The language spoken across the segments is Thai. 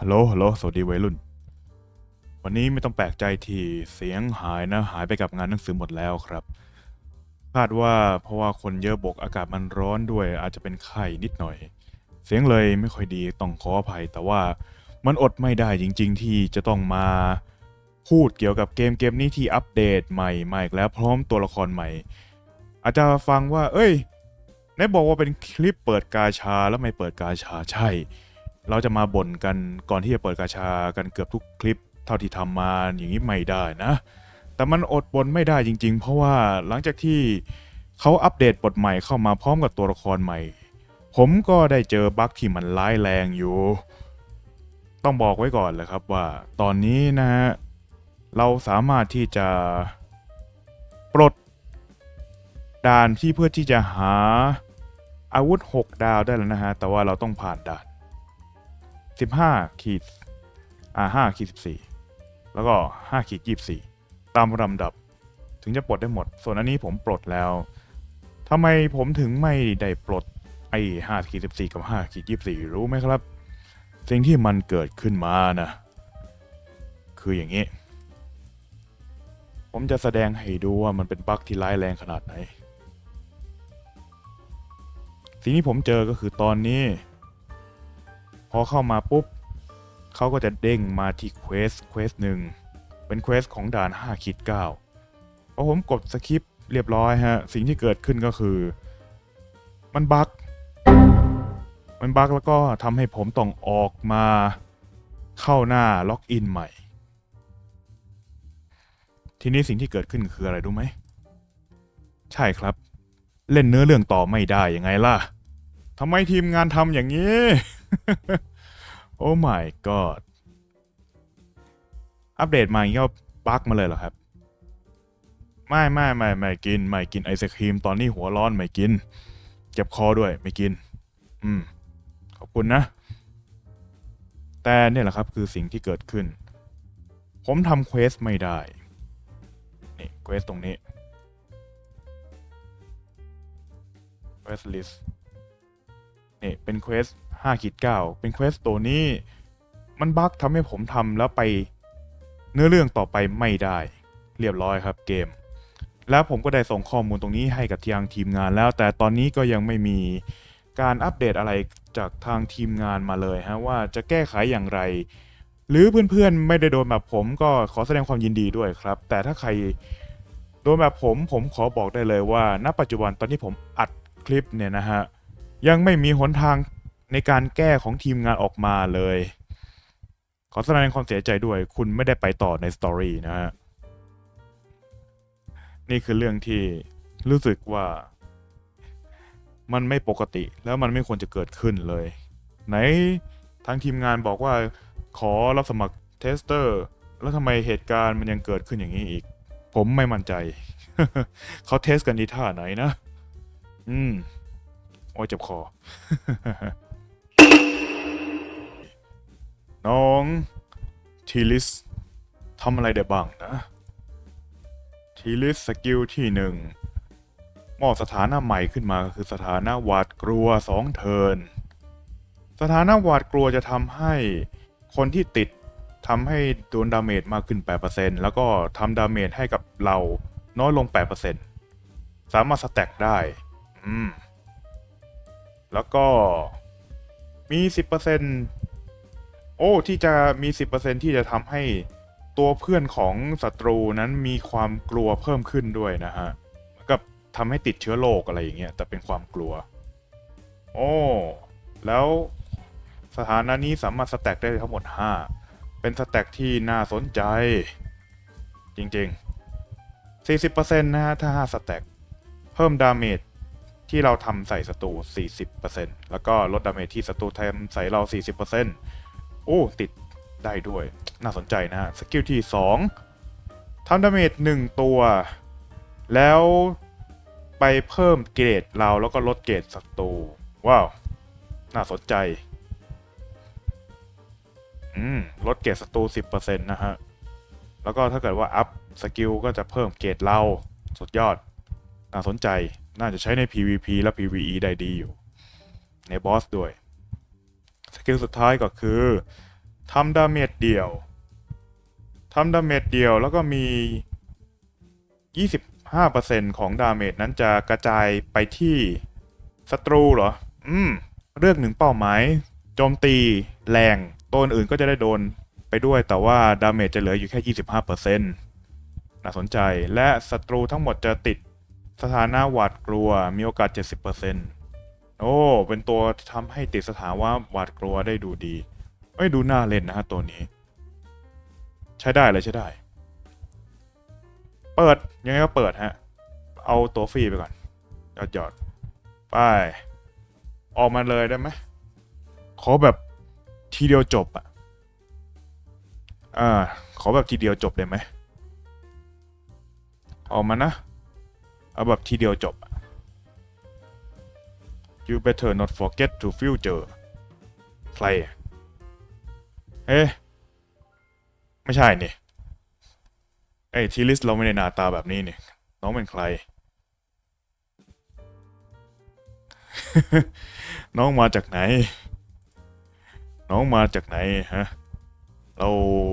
ฮัลโหล ฮัลโหล สวัสดีวัยรุ่น วันนี้ไม่ต้องแปลกใจที่เสียงหายนะ หายไปกับงานหนังสือหมดแล้วครับ คาดว่าเพราะว่าคนเยอะบกอากาศมันร้อนด้วยอาจจะเป็นไข้นิดหน่อย เสียงเลยไม่ค่อยดีต้องขออภัย แต่ว่ามันอดไม่ได้จริง ๆ ที่จะต้องมาพูดเกี่ยวกับเกมเกมนี้ที่อัปเดตใหม่มาอีกแล้วพร้อมตัวละครใหม่ อาจจะฟังว่า เอ้ยไหนบอกว่าเป็นคลิปเปิดกาชาแล้วไม่เปิดกาชาใช่ เราจะมาบ่นกันก่อนที่จะเปิดกาชากันเกือบทุกคลิปเท่าที่ทำมาอย่างนี้ไม่ได้นะ แต่มันอดบ่นไม่ได้จริง ๆ เพราะว่าหลังจากที่เขาอัปเดตบทใหม่เข้ามาพร้อมกับตัวละครใหม่ ผมก็ได้เจอบั๊กที่มันร้ายแรงอยู่ ต้องบอกไว้ก่อนเลยครับว่า ตอนนี้นะฮะเราสามารถที่จะปลดด่านที่เพื่อที่จะหาอาวุธ 6 ดาวได้แล้วนะฮะ แต่ว่าเราต้องผ่านด่าน 15ขีดอ่า5ขีด14แล้วก็5ขีด24ตามลำดับ ถึงจะปลดได้หมด ส่วนอันนี้ผมปลดแล้วทำไมผมถึงไม่ได้ปลดไอ้5ขีด14กับ5ขีด24รู้ไหมครับ สิ่งที่มันเกิดขึ้นมานะ คืออย่างนี้ ผมจะแสดงให้ดูว่ามันเป็นบั๊กที่ร้ายแรงขนาดไหน สิ่งที่ผมเจอก็คือตอนนี้ อเข้ามาปุ๊บเขาก็จะเด้งมาที่เควสเควสหนึ่งเป็นเควสของด่าน5ขีด9พอผมกดสคริปเรียบร้อยฮะ สิ่งที่เกิดขึ้นก็คือ มันบั๊กมันบั๊กแล้วก็ทำให้ผมต้องออกมาเข้าหน้าล็อกอินใหม่ ทีนี้สิ่งที่เกิดขึ้นคืออะไรรู้ไหม ใช่ครับ เล่นเนื้อเรื่องต่อไม่ได้ยังไงล่ะทำไมทีมงานทำอย่างนี้โอ้ my god อัปเดตมาอย่างนี้ก็บั๊กมาเลยเหรอครับ ไม่ไม่ไม่ไม่กิน ไม่กินไอศครีมตอนนี้หัวร้อนไม่กิน เจ็บคอด้วยไม่กิน อืม ขอบคุณนะ แต่เนี่ยแหละครับคือสิ่งที่เกิดขึ้น ผมทำเควสไม่ได้ นี่เควสตรงนี้เควสลิสนี่เป็นเควส 5ขีด9เป็นเควสตัวนี้ มันบั๊กทำให้ผมทำแล้วไปเนื้อเรื่องต่อไปไม่ได้ เรียบร้อยครับเกม แล้วผมก็ได้ส่งข้อมูลตรงนี้ให้กับทางทีมงานแล้ว แต่ตอนนี้ก็ยังไม่มีการอัปเดตอะไรจากทางทีมงานมาเลยฮะว่าจะแก้ไขอย่างไร หรือเพื่อนๆไม่ได้โดนแบบผมก็ขอแสดงความยินดีด้วยครับ แต่ถ้าใครโดนแบบผมผมขอบอกได้เลยว่า ณ ปัจจุบันตอนที่ผมอัดคลิปเนี่ยนะฮะยังไม่มีหนทาง ในการแก้ของทีมงานออกมาเลย ขอแสดงความเสียใจด้วย คุณไม่ได้ไปต่อในสตอรี่นะฮะ นี่คือเรื่องที่รู้สึกว่า มันไม่ปกติแล้วมันไม่ควรจะเกิดขึ้นเลย ไหนทางทีมงานบอกว่าขอรับสมัครเทสเตอร์ แล้วทำไมเหตุการณ์มันยังเกิดขึ้นอย่างนี้อีก ผมไม่มั่นใจ เขาเทสกันดีท่าไหนนะ อืม โอ้ยเจ็บคอ น้อง ทีลิสทำอะไรได้บ้างนะ ทีลิสสกิลที่หนึ่งมอบสถานะใหม่ขึ้นมาคือสถานะหวาดกลัวสองเทิน สถานะหวาดกลัวจะทำให้คนที่ติดทำให้โดนดาเมจมากขึ้น 8%แล้วก็ทำดาเมจให้กับเราน้อยลง 8%สามารถสแต็กได้ อืม แล้วก็มี 10% โอ้ที่จะมี 10%ที่จะทำให้ตัวเพื่อนของศัตรูนั้นมีความกลัวเพิ่มขึ้นด้วยนะฮะกับทำให้ติดเชื้อโรคอะไรอย่างเงี้ยแต่เป็นความกลัว โอ้แล้วสถานะนี้สามารถสแต็กได้ทั้งหมด 5 เป็นสแต็กที่น่าสนใจ จริงๆ 40%นะฮะถ้า 5 สแต็กเพิ่มดาเมจที่เราทำใส่ศัตรู40%แล้วก็ลดดาเมจที่ศัตรูทำใส่เรา 40% โอ้ ติดได้ด้วย น่าสนใจนะฮะ สกิลที่ 2ทำดาเมจ1ตัว แล้วไปเพิ่มเกรดเราแล้วก็ลดเกรดศัตรู ว้าว น่าสนใจ อืม ลดเกรดศัตรู 10%นะฮะ แล้วก็ถ้าเกิดว่าอัพสกิลก็จะเพิ่มเกรดเราสุดยอด น่าสนใจ น่าจะใช้ใน PVP และ PVE ได้ดีอยู่ ในบอสด้วย กิลสุดท้ายก็คือทำดาเมจเดี่ยวทำดาเมจเดี่ยวแล้วก็มี 25%ของดาเมจนั้นจะกระจายไปที่ศัตรูเหรอ อืม เลือกหนึ่งเป้าหมายโจมตีแรงตัวอื่นก็จะได้โดนไปด้วยแต่ว่าดาเมจจะเหลืออยู่แค่ 25%น่าสนใจและศัตรูทั้งหมดจะติดสถานะหวาดกลัวมีโอกาส 70% โอ้ เป็นตัวทำให้ติดสถานะหวาดกลัวได้ดูดี เอ้ย ดูน่าเล่นนะฮะตัวนี้ ใช้ได้เลยใช้ได้ เปิด ยังไงก็เปิดฮะ เอาตัวฟรีไปก่อนหยอดหยอดไปออกมาเลยได้ไหมขอแบบทีเดียวจบอะอ่าขอแบบทีเดียวจบได้ไหมออกมานะ เอาแบบทีเดียวจบ You better not forget to future ใครอะเอ๊ะไม่ใช่นี่ไอ้ทีลิสเราไม่ได้หน้าตาแบบนี้นี่น้องเป็นใคร น้องมาจากไหน น้องมาจากไหนฮะ เรา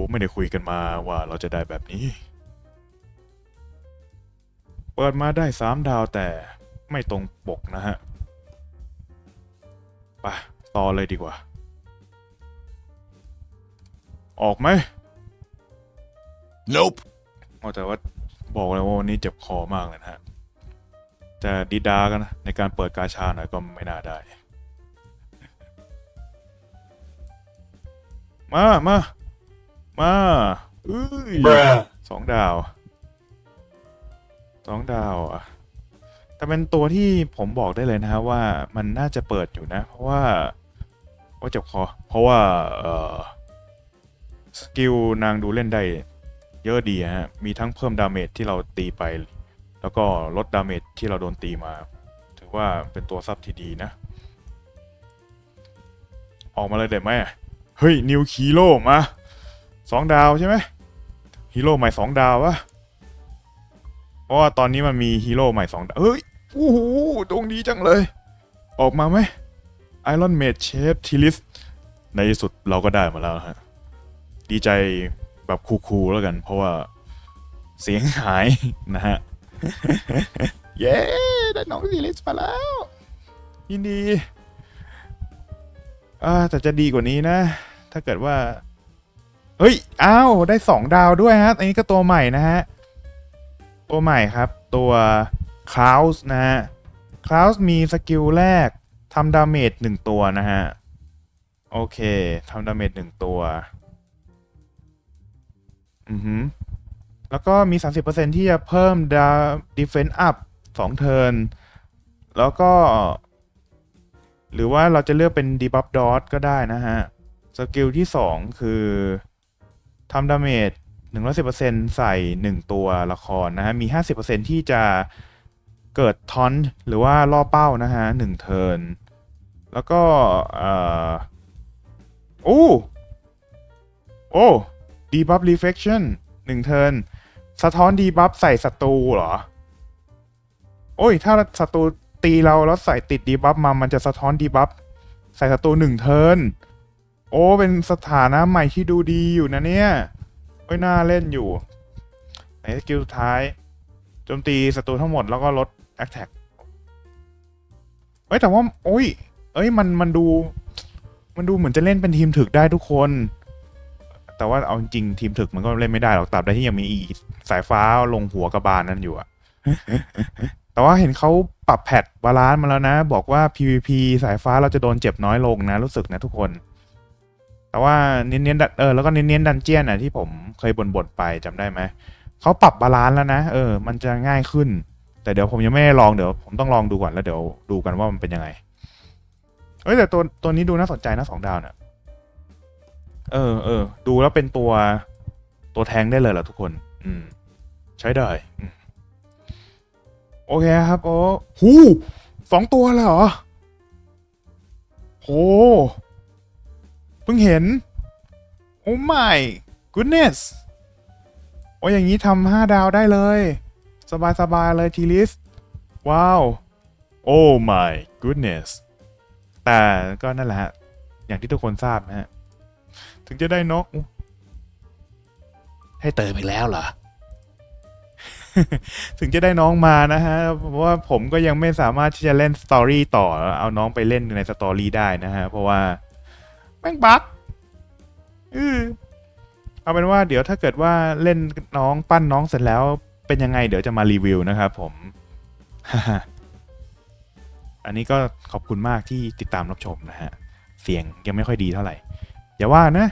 ไม่ได้คุยกันมาว่าเราจะได้แบบนี้ เปิดมาได้สามดาวแต่ไม่ตรงปกนะฮะ ไปต่อเลยดีกว่า ออกไหม Nope. อ๋อแต่ว่าบอกเลยว่าวันนี้เจ็บคอมากเลยนะฮะ จะดีดากันนะ ในการเปิดกาชาหน่อยก็ไม่น่าได้ มา มา มาอุ้ย Bruh. สองดาว สองดาวอะ แต่เป็นตัวที่ผมบอกได้เลยนะฮะว่ามันน่าจะเปิดอยู่นะ เพราะว่าว่าเจ็บคอ เพราะว่าเออสกิลนางดูเล่นได้เยอะดีฮะ มีทั้งเพิ่มดาเมจที่เราตีไป แล้วก็ลดดาเมจที่เราโดนตีมา ถือว่าเป็นตัวซับที่ดีนะ ออกมาเลยได้ไหมเฮ้ย นิวคีโร่มาสองดาวใช่ไหมฮีโร่ใหม่สองดาววะเพราะว่าตอนนี้มันมีฮีโร่ใหม่สองดาวเฮ้ย โอ้โหดวงดีจังเลย ออกมาไหมไอรอนเมดเชฟทิลิสในที่สุดเราก็ได้มาแล้วฮะ ดีใจแบบคูลๆแล้วกัน เพราะว่าเสียงหายนะฮะ เย้ ได้น้องซีลิสมาแล้ว ยินดีอ่าแต่จะดีกว่านี้นะ ถ้าเกิดว่า เฮ้ย อ้าว ได้สองดาวด้วยฮะ อันนี้ก็ตัวใหม่นะฮะ ตัวใหม่ครับ ตัว คลาวส์นะฮะคลาวส์มีสกิลแรกทำดาเมจหนึ่งตัวนะฮะ โอเคทำดาเมจหนึ่งตัว อือหือแล้วก็มี 30%ที่จะเพิ่มดา defense up 2 เทิร์น แล้วก็ หรือว่าเราจะเลือกเป็น debuff dot ก็ได้นะฮะ สกิลที่ 2 คือทำดาเมจ110%ใส่ 1 ตัวละครนะฮะ มี 50%ที่จะ เกิดทอนหรือว่าล่อเป้านะฮะ1เทินแล้วก็เออโอ้โอ้ debuff reflection หนึ่งเทินสะท้อนดีบัฟใส่ศัตรูเหรอ โอ้ย ถ้าศัตรูตีเราแล้วใส่ติดดีบัฟมา มันจะสะท้อนดีบัฟใส่ศัตรูหนึ่งเทินโอ้ เป็นสถานะใหม่ที่ดูดีอยู่นะเนี่ยโอ้ยน่าเล่นอยู่ในสกิลสุดท้ายโจมตีศัตรูทั้งหมดแล้วก็ลด attack เอ้ยแต่ว่า โอ้ย เอ้ยมันมันดู มันดูเหมือนจะเล่นเป็นทีมถึกได้ทุกคน แต่ว่าเอาจริงทีมถึกมันก็เล่นไม่ได้หรอกตราบใดที่ยังมีอีสายฟ้าลงหัวกระบาลนั่นอยู่อะแต่ว่าเห็นเขาปรับแพทบาลานซ์มาแล้วนะ บอกว่า PVP สายฟ้าเราจะโดนเจ็บน้อยลงนะ รู้สึกนะทุกคน แต่ว่าเน้นๆดันเออแล้วก็เน้นๆดันเจียนอะที่ผมเคยบ่นๆไปจำได้ไหมเขาปรับบาลานซ์แล้วนะ เออ มันจะง่ายขึ้น แต่เดี๋ยวผมยังไม่ได้ลองเดี๋ยวผมต้องลองดูก่อนแล้วเดี๋ยวดูกันว่ามันเป็นยังไง เอ้ยแต่ตัวตัวนี้ดูน่าสนใจนะสองดาวเนี่ยเออเออดูแล้วเป็นตัวตัวแทงได้เลยเหรอทุกคน อืม ใช้ได้โอเคครับโอ้หูสองตัวเลยเหรอโหเพิ่งเห็น โอ้ my goodness โอ้อย่างนี้ทำห้าดาวได้เลย สบายสบายๆเลยทีลิส ว้าว โอ้ my goodness แต่ก็นั่นแหละฮะ อย่างที่ทุกคนทราบนะฮะถึงถึงจะได้นก ให้เติมอีกแล้วเหรอ ถึงจะได้น้องมานะฮะ เพราะว่าผมก็ยังไม่สามารถที่จะเล่นสตอรี่ต่อ เอาน้องไปเล่นในสตอรี่ได้นะฮะ เพราะว่า แม่งบั๊กอือเอาเป็นว่าเดี๋ยวถ้าเกิดว่าเล่นน้องปั้นน้องเสร็จแล้ว เป็นยังไงเดี๋ยวจะมารีวิวนะครับผมอันนี้ก็ขอบคุณมากที่ติดตามรับชมนะฮะ เสียงยังไม่ค่อยดีเท่าไหร่ อย่าว่านะ